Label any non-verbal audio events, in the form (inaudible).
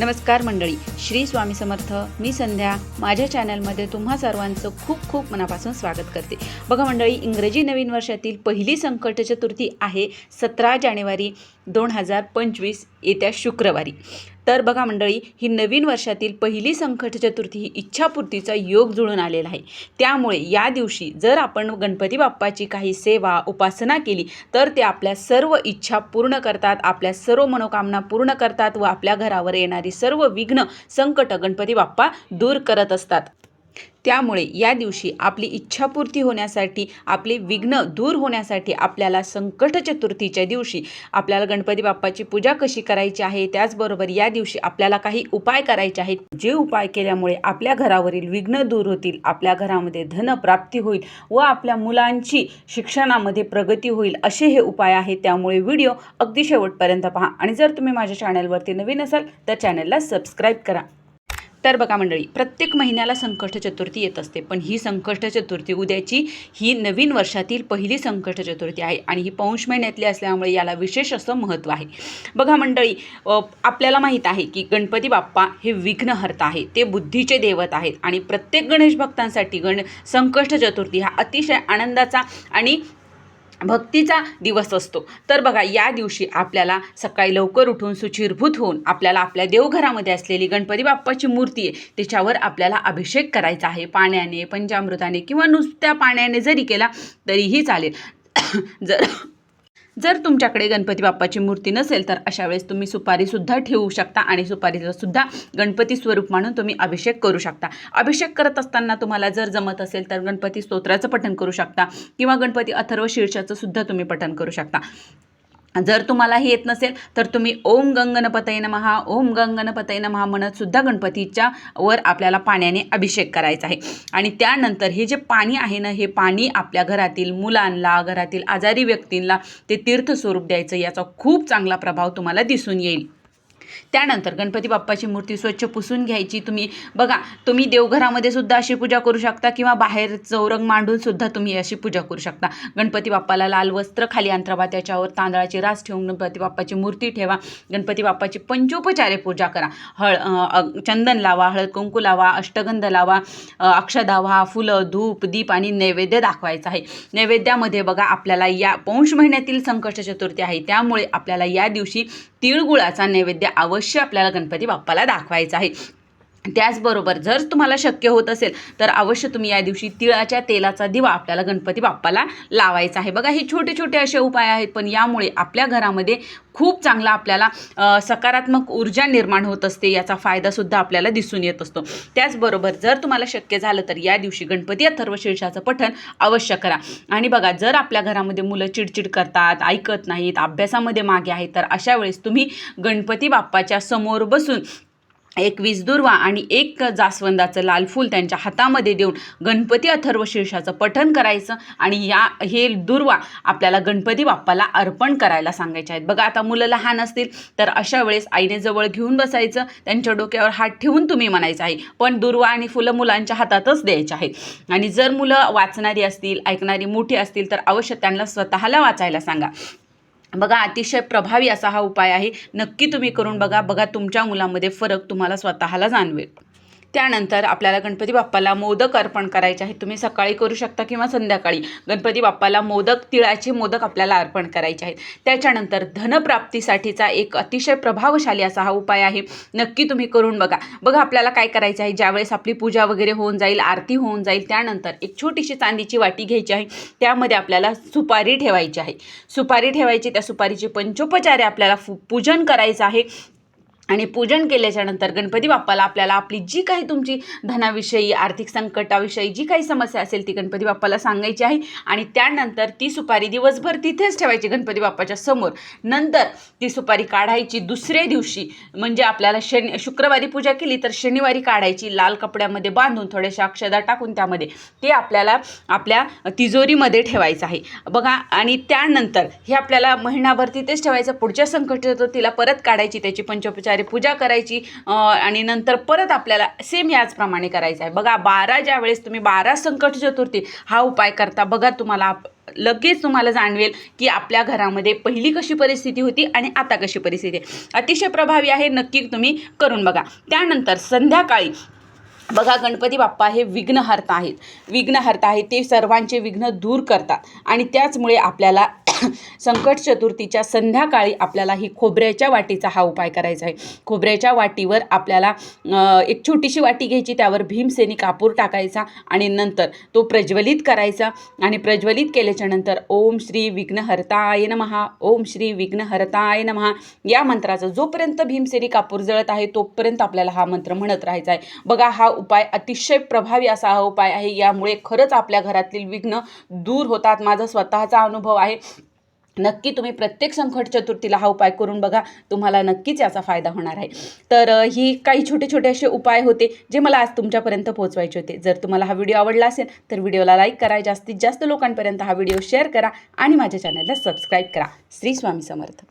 नमस्कार मंडळी. श्री स्वामी समर्थ मी संध्या. माझ्या चॅनलमध्ये तुम्हा सर्वांचं खूप खूप मनापासून स्वागत करते. बघा मंडळी इंग्रजी नवीन वर्षातील पहिली संकट चतुर्थी आहे सतरा जानेवारी दोन हजार पंचवीस येत्या शुक्रवारी. तर बघा मंडळी ही नवीन वर्षातील पहिली संकट चतुर्थी ही इच्छापूर्तीचा योग जुळून आलेला आहे. त्यामुळे या दिवशी जर आपण गणपती बाप्पाची काही सेवा उपासना केली तर ते आपल्या सर्व इच्छा पूर्ण करतात आपल्या सर्व मनोकामना पूर्ण करतात व आपल्या घरावर येणारी सर्व विघ्न संकट गणपती बाप्पा दूर करत असतात. त्यामुळे या दिवशी आपली इच्छापूर्ती होण्यासाठी आपले विघ्न दूर होण्यासाठी आपल्याला संकट चतुर्थीच्या दिवशी आपल्याला गणपती बाप्पाची पूजा कशी करायची आहे त्याचबरोबर या दिवशी आपल्याला काही उपाय करायचे आहेत. जे उपाय केल्यामुळे आपल्या घरावरील विघ्न दूर होतील आपल्या घरामध्ये धनप्राप्ती होईल व आपल्या मुलांची शिक्षणामध्ये प्रगती होईल असे हे उपाय आहेत. त्यामुळे व्हिडिओ अगदी शेवटपर्यंत पहा. आणि जर तुम्ही माझ्या चॅनलवरती नवीन असाल तर चॅनलला सबस्क्राईब करा. तर बघा मंडळी प्रत्येक महिन्याला संकष्ट चतुर्थी येत असते. पण ही संकष्ट चतुर्थी उद्याची ही नवीन वर्षातील पहिली संकष्ट चतुर्थी आहे आणि ही पौष महिन्यातली असल्यामुळे याला विशेष असं महत्त्व आहे. बघा मंडळी आपल्याला माहीत आहे की गणपती बाप्पा हे विघ्नहर्ता आहे. ते बुद्धीचे देवत आहेत आणि प्रत्येक गणेश भक्तांसाठी गण संकष्ट चतुर्थी हा अतिशय आनंदाचा आणि भक्तीचा दिवस असतो. तर बघा या दिवशी आपल्याला सकाळी लवकर उठून सुचिरभूत होऊन आपल्याला आपल्या देवघरामध्ये असलेली गणपती बाप्पाची मूर्ती आहे त्याच्यावर आपल्याला अभिषेक करायचा आहे. पाण्याने पंचामृताने किंवा नुसत्या पाण्याने जरी केला तरीही चालेल. (coughs) जर जर तुमच्याकडे गणपती बाप्पाची मूर्ती नसेल तर अशा वेळेस तुम्ही सुपारीसुद्धा ठेवू शकता आणि सुपारीचा सुद्धा गणपती स्वरूप म्हणून तुम्ही अभिषेक करू शकता. अभिषेक करत असताना तुम्हाला जर जमत असेल तर गणपती स्तोत्राचं पठण करू शकता किंवा गणपती अथर्व शीर्षाचं सुद्धा तुम्ही पठण करू शकता. जर तुम्हाला हे येत नसेल तर तुम्ही ओम गंगणपतय नमहा. ओम गंगणपतय नमहा म्हणत सुद्धा गणपतीच्या वर आपल्याला पाण्याने अभिषेक करायचा आहे. आणि त्यानंतर हे जे पाणी आहे ना हे पाणी आपल्या घरातील मुलांना घरातील आजारी व्यक्तींना ते तीर्थस्वरूप द्यायचं याचा खूप चांगला प्रभाव तुम्हाला दिसून येईल. त्यानंतर गणपती बाप्पाची मूर्ती स्वच्छ पुसून घ्यायची. तुम्ही बघा तुम्ही देवघरामध्ये सुद्धा अशी पूजा करू शकता किंवा बाहेर चौरंग मांडून सुद्धा तुम्ही अशी पूजा करू शकता. गणपती बाप्पाला लाल वस्त्र खाली अंतरावा त्याच्यावर तांदळाची रास ठेवून गणपती बाप्पाची मूर्ती ठेवा. गणपती बाप्पाची पंचोपचारे पूजा करा. हळ चंदन लावा हळद कुंकू लावा अष्टगंध लावा अक्षदावा अक्षदा व्हा फुलं धूप दीप आणि नैवेद्य दाखवायचं आहे. नैवेद्यामध्ये बघा आपल्याला या पौष महिन्यातील संकष्ट चतुर्थी आहे. त्यामुळे आपल्याला या दिवशी तिळगुळाचा नैवेद्य अवश्य आपल्याला गणपती बाप्पाला दाखवायचा आहे. त्याचबरोबर जर तुम्हाला शक्य होत असेल तर अवश्य तुम्ही या दिवशी तिळाच्या तेलाचा दिवा आपल्याला गणपती बाप्पाला लावायचा आहे. बघा हे छोटे छोटे असे उपाय आहेत पण यामुळे आपल्या घरामध्ये खूप चांगला आपल्याला सकारात्मक ऊर्जा निर्माण होत असते याचा फायदासुद्धा आपल्याला दिसून येत असतो. त्याचबरोबर जर तुम्हाला शक्य झालं तर या दिवशी गणपती अथर्व शीर्षाचं पठण अवश्य करा. आणि बघा जर आपल्या घरामध्ये मुलं चिडचिड करतात ऐकत नाहीत अभ्यासामध्ये मागे आहेत तर अशा वेळेस तुम्ही गणपती बाप्पाच्या समोर बसून एक विजदुर्वा आणि एक जास्वंदाचं लाल फूल त्यांच्या हातामध्ये देऊन गणपती अथर्व शीर्षाचं पठण करायचं आणि या हे दुर्वा आपल्याला गणपती बाप्पाला अर्पण करायला सांगायचे आहेत. बघा आता मुलं लहान असतील तर अशा वेळेस आईने जवळ घेऊन बसायचं त्यांच्या डोक्यावर हात ठेवून तुम्ही म्हणायचं आहे. पण दुर्वा आणि फुलं मुलांच्या हातातच द्यायचे आहेत. आणि जर मुलं वाचणारी असतील ऐकणारी मोठी असतील तर अवश्य त्यांना स्वतःला वाचायला सांगा. बघा अतिशय प्रभावी असा हा उपाय आहे. नक्की तुम्ही करून बघा. बघा तुमच्या मुलामध्ये फरक तुम्हाला स्वतःला जाणवेल. त्यानंतर आपल्याला गणपती बाप्पाला मोदक अर्पण करायचे आहेत. तुम्ही सकाळी करू शकता किंवा संध्याकाळी. गणपती बाप्पाला मोदक तिळाचे मोदक आपल्याला अर्पण करायचे आहेत. त्याच्यानंतर धनप्राप्तीसाठीचा एक अतिशय प्रभावशाली असा हा उपाय आहे. नक्की तुम्ही करून बघा. बघा आपल्याला काय करायचं आहे. ज्यावेळेस आपली पूजा वगैरे होऊन जाईल आरती होऊन जाईल त्यानंतर एक छोटीशी चांदीची वाटी घ्यायची आहे. त्यामध्ये आपल्याला सुपारी ठेवायची आहे. सुपारी ठेवायची. त्या सुपारीची पंचोपचारे आपल्याला पूजन करायचं आहे. आणि पूजन केल्याच्यानंतर गणपती बाप्पाला आपल्याला आपली जी काही तुमची धनाविषयी आर्थिक संकटाविषयी जी काही समस्या असेल ती गणपती बाप्पाला सांगायची आहे. आणि त्यानंतर ती सुपारी दिवसभर तिथेच ठेवायची गणपती बाप्पाच्या समोर. नंतर ती सुपारी काढायची दुसऱ्या दिवशी. म्हणजे आपल्याला शनि शुक्रवारी पूजा केली तर शनिवारी काढायची. लाल कपड्यामध्ये बांधून थोड्याशा अक्षदा टाकून त्यामध्ये ते आपल्याला आपल्या तिजोरीमध्ये ठेवायचं आहे. बघा आणि त्यानंतर हे आपल्याला महिनाभर तिथेच ठेवायचं. पुढच्या संकट तिला परत काढायची त्याची पंचोपचार पूजा करायची आणि नंतर परत आपल्याला सेम याचप्रमाणे करायचं आहे. बघा बारा ज्या वेळेस तुम्ही बारा संकट चतुर्थी हा उपाय करता बघा तुम्हाला आप- लगेच तुम्हाला जाणवेल की आपल्या घरामध्ये पहिली कशी परिस्थिती होती आणि आता कशी परिस्थिती आहे. अतिशय प्रभावी आहे नक्की तुम्ही करून बघा. त्यानंतर संध्याकाळी बघा गणपती बाप्पा हे विघ्नहर्ता आहेत. विघ्नहर्ता आहेत ते सर्वांचे विघ्न दूर करतात आणि त्याचमुळे आपल्याला संकट चतुर्थीच्या संध्याकाळी आपल्याला ही खोबऱ्याच्या वाटीचा हा उपाय करायचा आहे. खोबऱ्याच्या वाटीवर आपल्याला एक छोटीशी वाटी घ्यायची त्यावर भीमसेनी कापूर टाकायचा आणि नंतर तो प्रज्वलित करायचा आणि प्रज्वलित केल्याच्यानंतर ओम श्री विघ्नहर्ताय नमहा ओम श्री विघ्नहर्ताय नमहा या मंत्राचा जोपर्यंत भीमसेनी कापूर जळत आहे तोपर्यंत आपल्याला हा मंत्र म्हणत राहायचा आहे. बघा हा उपाय अतिशय प्रभावी असा हा उपाय आहे. यामुळे खरंच आपल्या घरातील विघ्न दूर होतात. माझा स्वतःचा अनुभव आहे. नक्की तुम्ही प्रत्येक संकट चतुर्थीला हा उपाय करून बघा. तुम्हाला नक्कीच याचा फायदा होणार आहे. तर ही काही छोटे छोटे असे उपाय होते जे मला आज तुमच्यापर्यंत पोहोचवायचे होते. जर तुम्हाला हा व्हिडिओ आवडला असेल तर व्हिडिओला लाईक करा. जास्तीत जास्त लोकांपर्यंत हा व्हिडिओ शेअर करा आणि माझ्या चॅनलला सबस्क्राईब करा. श्री स्वामी समर्थ.